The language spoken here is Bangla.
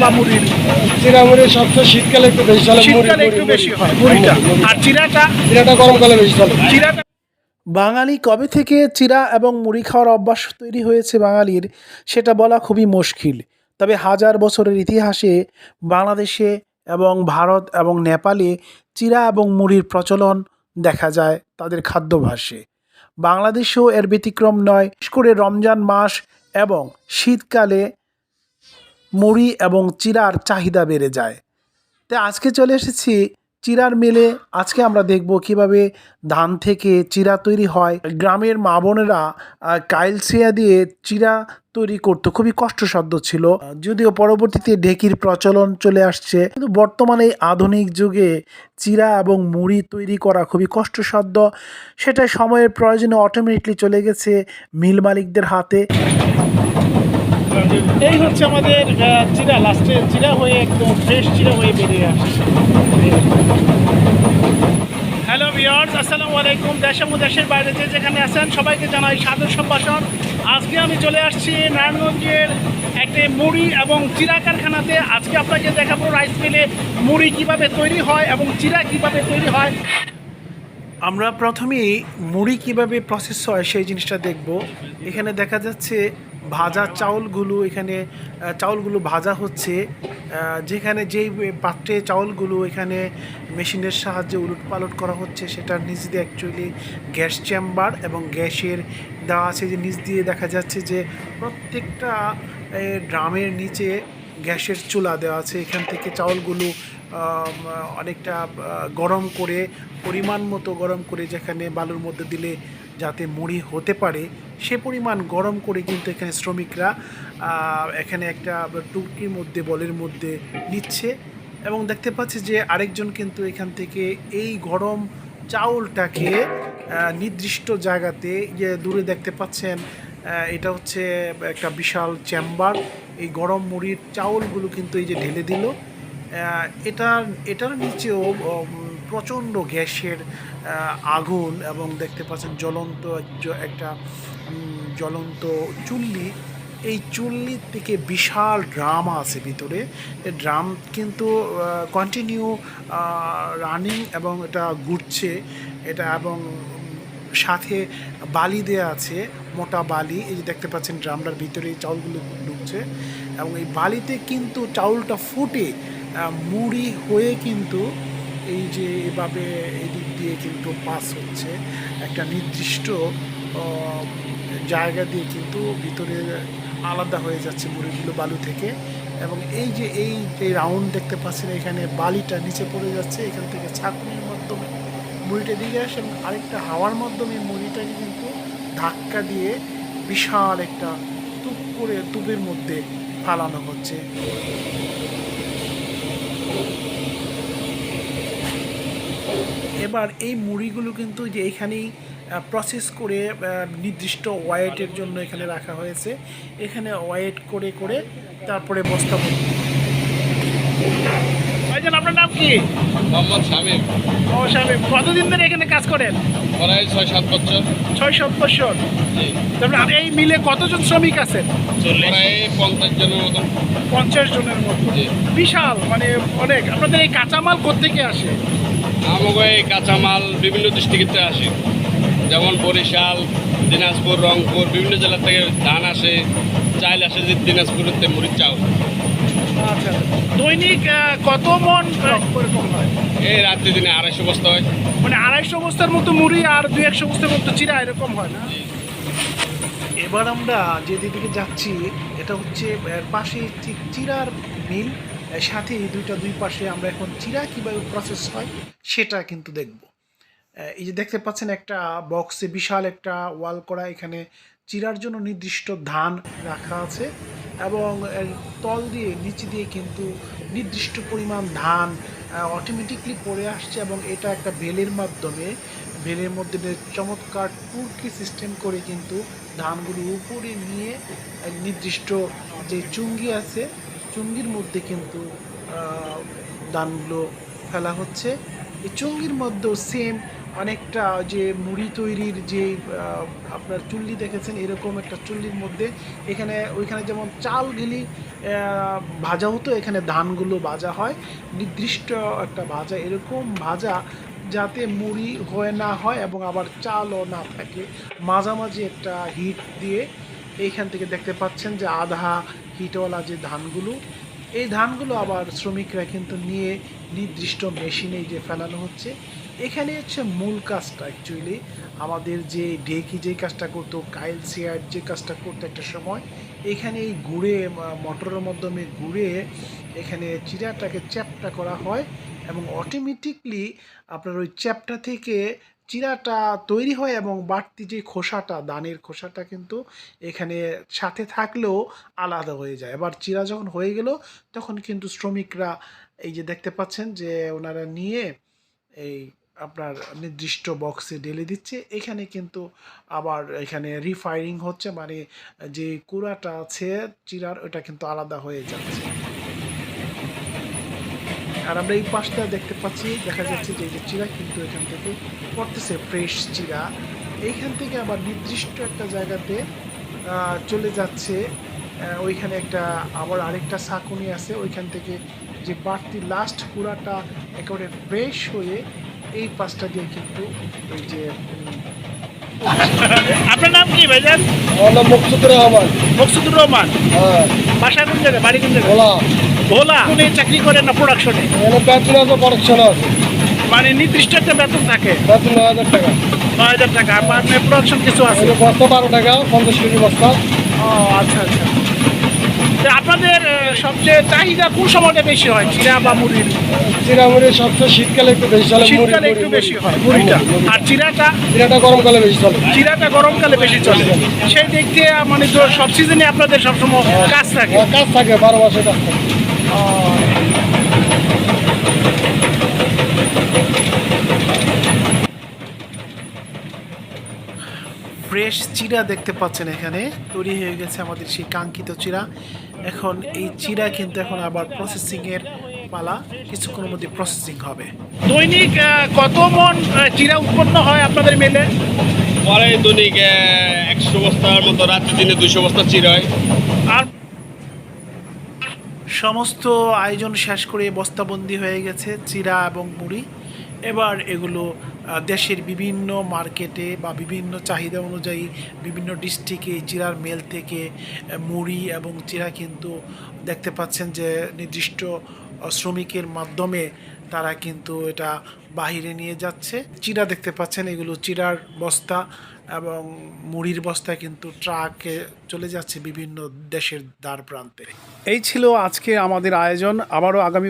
বা মুড়ির? সবচেয়ে শীতকালে একটু বেশি চলে শীতকালে একটু বেশি হয়। মুড়িটা? আর চিরাটা? চিরাটা গরমকালে বেশি চলে। চিরাটা বাঙালি কবে থেকে চিরা এবং মুড়ি খাওয়ার অভ্যাস তৈরি হয়েছে বাঙালির সেটা বলা খুবই মুশকিল। তবে হাজার বছরের ইতিহাসে বাংলাদেশে এবং ভারত এবং নেপালে চিরা এবং মুড়ির প্রচলন দেখা যায় তাদের খাদ্যভাসে বাংলাদেশেও এর ব্যতিক্রম নয়। বিশেষ করে রমজান মাস এবং শীতকালে মুড়ি এবং চিরার চাহিদা বেড়ে যায়। তাই আজকে চলে এসেছি চিরার মেলে। আজকে আমরা দেখব কীভাবে ধান থেকে চিরা তৈরি হয়। গ্রামের মা বোনেরা কাইলসিয়া দিয়ে চিরা তৈরি করতো। খুবই কষ্টসাধ্য ছিল। যদিও পরবর্তীতে ঢেকির প্রচলন চলে আসছে, কিন্তু বর্তমানে আধুনিক যুগে চিরা এবং মুড়ি তৈরি করা খুবই কষ্টসাধ্য। সেটা সময়ের প্রয়োজনে অটোমেটিকলি চলে গেছে মিল মালিকদের হাতে। এই হচ্ছে আমাদের চিরা লাস্টে চিরা হয়ে একদম ফ্রেশ চিরা হয়ে বেরিয়ে আসছে। হ্যালো ভিওর্স আসসালামু আলাইকুম। দেশ এবং দেশের বাইরে যে যেখানে আছেন, সবাইকে জানাই সাদর সম্ভাষণ। আজকে আমি চলে আসছি নারায়ণগঞ্জের একটি মুড়ি এবং চিরা কারখানাতে। আজকে আপনাকে দেখাবো রাইস মিলে মুড়ি কীভাবে তৈরি হয় এবং চিরা কীভাবে তৈরি হয়। আমরা প্রথমেই মুড়ি কীভাবে প্রসেস হয় সেই জিনিসটা দেখব। এখানে দেখা যাচ্ছে ভাজা চাউলগুলো এখানে চাউলগুলো ভাজা হচ্ছে যেখানে যেই পাত্রে চাউলগুলো এখানে মেশিনের সাহায্যে উলট পালট করা হচ্ছে সেটার নিচ দিয়ে অ্যাকচুয়ালি গ্যাস চেম্বার এবং গ্যাসের দেওয়া আছে যে নিচ দিয়ে দেখা যাচ্ছে যে প্রত্যেকটা ড্রামের নিচে গ্যাসের চুলা দেওয়া আছে। এখান থেকে চাউলগুলো অনেকটা গরম করে, পরিমাণ মতো গরম করে যেখানে বালুর মধ্যে দিলে যাতে মুড়ি হতে পারে সে পরিমাণ গরম করে কিন্তু এখানে শ্রমিকরা এখানে একটা টুকরির মধ্যে বলের মধ্যে নিচ্ছে এবং দেখতে পাচ্ছি যে আরেকজন কিন্তু এখান থেকে এই গরম চাউলটাকে নির্দিষ্ট জায়গাতে যে দূরে দেখতে পাচ্ছেন এটা হচ্ছে একটা বিশাল চেম্বার। এই গরম মুড়ির চাউলগুলো কিন্তু এই যে ঢেলে দিল। আহ, এটার নিচেও প্রচণ্ড গ্যাসের আগুন এবং দেখতে পাচ্ছেন জ্বলন্ত একটা জ্বলন্ত চুল্লি। এই চুল্লির থেকে বিশাল ড্রাম আছে ভিতরে। ড্রাম কিন্তু কন্টিনিউ রানিং এবং এটা ঘুরছে। এটা এবং সাথে বালি দেয়া আছে, মোটা বালি। এই যে দেখতে পাচ্ছেন ড্রামটার ভিতরে চাউলগুলো ঢুকছে। এবং এই বালিতে কিন্তু চাউলটা ফুটে মুড়ি হয়ে কিন্তু এই যে এভাবে এদিক দিয়ে কিন্তু পাস হচ্ছে, একটা নির্দিষ্ট জায়গা দিয়ে কিন্তু ভিতরে আলাদা হয়ে যাচ্ছে মুড়িগুলো বালু থেকে এবং এই যে এই যে রাউন্ড দেখতে পাচ্ছেন এখানে বালিটা নিচে পড়ে যাচ্ছে, এখান থেকে ছাঁকনির মাধ্যমে মুড়িটা দিয়ে আসে এবং আরেকটা হাওয়ার মাধ্যমে মুড়িটাকে কিন্তু ধাক্কা দিয়ে বিশাল একটা তুপ করে তুপের মধ্যে ফালানো হচ্ছে। এবার এই মুড়িগুলো কিন্তু যে এখানেই প্রসেস করে নির্দিষ্ট ওয়েটের জন্য এখানে রাখা হয়েছে। এখানে ওয়েট করে করে তারপরে বস্তা ভাইজান আপনার নাম কি? মোহাম্মদ শামীম। ও সাহেব কতদিন ধরে এখানে কাজ করেন? প্রায় ছয় সাত বছর। ছয় সাত বছর তারপরে এই মিলে কতজন শ্রমিক আছেন? প্রায় পঞ্চাশ জনের মতন। পঞ্চাশ জনের মতো। বিশাল মানে অনেক। আপনাদের এই কাঁচামাল কোথেকে আসে? আমাকে এই কাঁচামাল বিভিন্ন ডিস্ট্রিক্টে আসে। যেমন বরিশাল দিনাজপুর রংপুর বিভিন্ন জেলা থেকে ধান আসে চাল আসে যে দিনাজপুরেতে মুড়ির চাউল। আচ্ছা। দৈনিক কত মন হয় এই রাত্রি দিনে আড়াইশো বস্তা হয়। মানে আড়াইশো বস্তার মতো মুড়ি আর দুই একশো বস্তার মতো চিরা এরকম হয় না? এবার আমরা যে দিকে যাচ্ছি এটা হচ্ছে পাশে চি- চিরার মিল সাথে দুইটা দুই পাশে আমরা এখন চিরা কীভাবে প্রসেস হয় সেটা কিন্তু দেখব। এই যে দেখতে পাচ্ছেন একটা বক্সে বিশাল একটা ওয়াল করা এখানে চিরার জন্য নির্দিষ্ট ধান রাখা আছে এবং তল দিয়ে, নিচে দিয়ে কিন্তু নির্দিষ্ট পরিমাণ ধান অটোমেটিকলি পড়ে আসছে এবং এটা একটা বেলের মাধ্যমে বেলের মধ্যে চমৎকার টুরকি সিস্টেম করে কিন্তু ধানগুলো উপরে নিয়ে নির্দিষ্ট যে চুঙ্গি আছে, চুঙ্গির মধ্যে কিন্তু ধানগুলো ফেলা হচ্ছে। এই চুঙ্গির মধ্যেও সেম অনেকটা যে মুড়ি তৈরির যে আপনার চুল্লি দেখেছেন, এরকম একটা চুল্লির মধ্যে এখানে, ওইখানে যেমন চাল ঘিলি ভাজা হতো এখানে ধানগুলো ভাজা হয়। নির্দিষ্ট একটা ভাজা, এরকম ভাজা যাতে মুড়ি হয়ে না হয় এবং আবার চালও না থাকে। মাঝামাঝি একটা হিট দিয়ে এইখান থেকে দেখতে পাচ্ছেন যে আধা হিটওয়ালা যে ধানগুলো, এই ধানগুলো আবার শ্রমিকরা কিন্তু নিয়ে নির্দিষ্ট মেশিনে যে ফেলানো হচ্ছে। এখানে হচ্ছে মূল কাজটা অ্যাকচুয়ালি আমাদের যে ডেকি যে কাজটা করতো কাইল সিয়ার যে কাজটা করতো একটা সময়, এখানে এই গুড়ে মোটরের মাধ্যমে গুড়ে এখানে চিরাটাকে চ্যাপটা করা হয় এবং অটোমেটিকলি আপনার ওই চ্যাপটা থেকে চিরাটা তৈরি হয় এবং বাড়তি যে খোসাটা, দানের খোসাটা কিন্তু এখানে সাথে থাকলেও আলাদা হয়ে যায়। এবার চিরা যখন হয়ে গেল, তখন কিন্তু শ্রমিকরা এই যে দেখতে পাচ্ছেন যে ওনারা নিয়ে এই আপনার নির্দিষ্ট বক্সে ঢেলে দিচ্ছে। এখানে কিন্তু আবার এখানে রিফাইরিং হচ্ছে মানে যে কুড়াটা আছে চিরার, ওটা কিন্তু আলাদা হয়ে যাচ্ছে। আর আমরা এই পাশটা দেখতে পাচ্ছি, দেখা যাচ্ছে যে যে চিরা কিন্তু এখান থেকে পড়তেছে ফ্রেশ চিরা। এইখান থেকে আবার নির্দিষ্ট একটা জায়গাতে চলে যাচ্ছে। ওইখানে একটা আবার আরেকটা সাকুনি আছে। ওইখান থেকে যে বাড়তি লাস্ট কুড়াটা একেবারে ফ্রেশ হয়ে এই পাশটা দিয়ে কিন্তু এই যে আপনার নাম কি ভাইজান আমার নাম মুকসুদুর রহমান। মকসুদুর রহমান? হ্যাঁ। বাসা কোন জায়গায়? বাড়ি কোন জায়গায়? বলা ভোলা। উনি চাকরি করেন না প্রোডাকশনে বেতন আছে প্রোডাকশন আছে। মানে নির্দিষ্ট একটা বেতন থাকে? বেতন নয় হাজার টাকা। নয় হাজার টাকা। মানে প্রোডাকশন কিছু আছে? বস্তা বারো টাকা পঞ্চাশ কেজি বস্তা। ও আচ্ছা আচ্ছা। আপনাদের সবচেয়ে চাহিদা কোন সময়টা বেশি হয় চিরা বা মুড়ির? চিরা মুড়ি সবচেয়ে শীতকালে একটু বেশি চলে শীতকালে একটু বেশি হয়। মুড়িটা আর চিরাটা চিরাটা গরমকালে বেশি চলে। চিরাটা গরমকালে বেশি চলে। সেই দিক দিয়ে মানে সব সিজনে আপনাদের সবসময় কাজ থাকে। হ্যাঁ, কাজ থাকে বারো মাসে কাজ থাকে। ফ্রেশ চিরা দেখতে পাচ্ছেন এখানে। তৈরি হয়ে গেছে আমাদের সেই কাঙ্ক্ষিত চিরা। এখন এই চিরা কিন্তু এখন আবার প্রসেসিংয়ের পালা। কিছুক্ষণের মধ্যে প্রসেসিং হবে। দৈনিক আহ, কত মন চিরা উৎপন্ন হয় আপনাদের মেলে? পরে দৈনিক একশো বস্তার মতো রাত্রি দিনে দুইশো বস্তা চির হয়। আর সমস্ত আয়োজন শেষ করে বস্তাবন্দি হয়ে গেছে চিরা এবং মুড়ি। এবার এগুলো দেশের বিভিন্ন মার্কেটে বা বিভিন্ন চাহিদা অনুযায়ী বিভিন্ন ডিস্ট্রিক্টে চিরার মেল থেকে মুড়ি এবং চিরা কিন্তু দেখতে পাচ্ছেন যে নির্দিষ্ট শ্রমিকের মাধ্যমে তারা কিন্তু এটা বাহিরে নিয়ে যাচ্ছে। চিরা দেখতে পাচ্ছেন, এগুলো চিরার বস্তা এবং মুড়ির বস্তা কিন্তু ট্রাকে চলে যাচ্ছে বিভিন্ন দেশের দ্বার প্রান্তে। এই ছিল আজকে আমাদের আয়োজন। আবারও আগামী